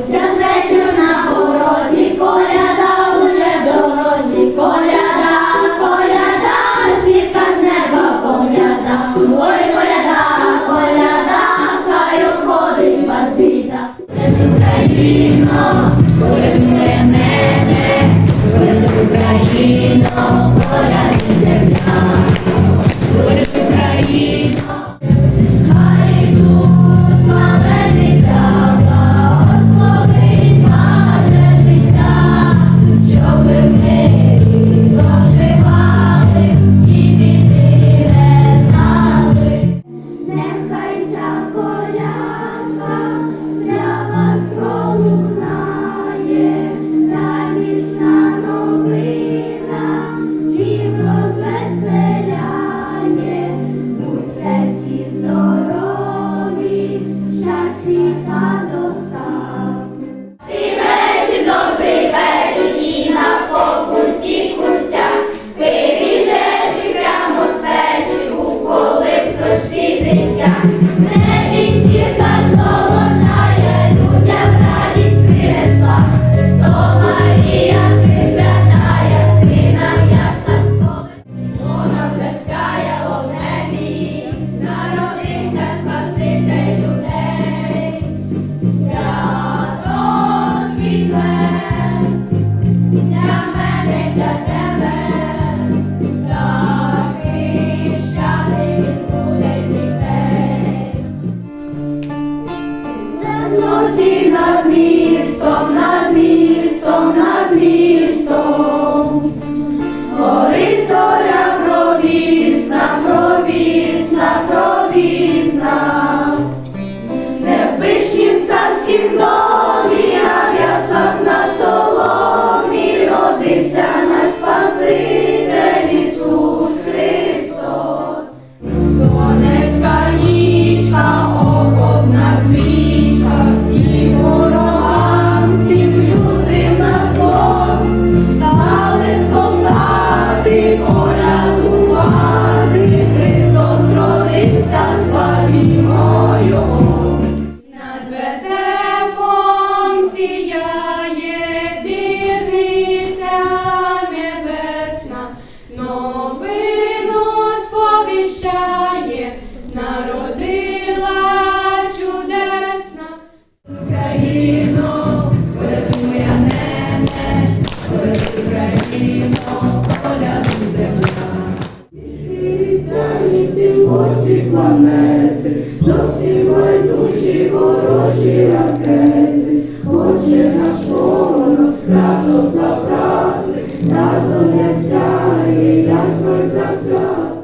Cristiano ці планети, зовсім байдужі ворожі ракети, хоче наш ворог свято забрати, та зоря сяє, ясно й завзяти.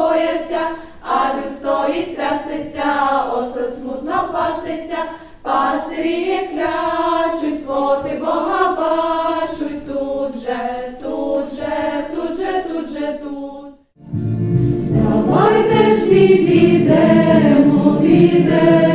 бояться, а він трясеться, оса смутно паситься, пасирі клячуть, плоти Бога бачуть тут же, тут же, тут же, тут же, тут. Давайте ж всі підемо, підемо.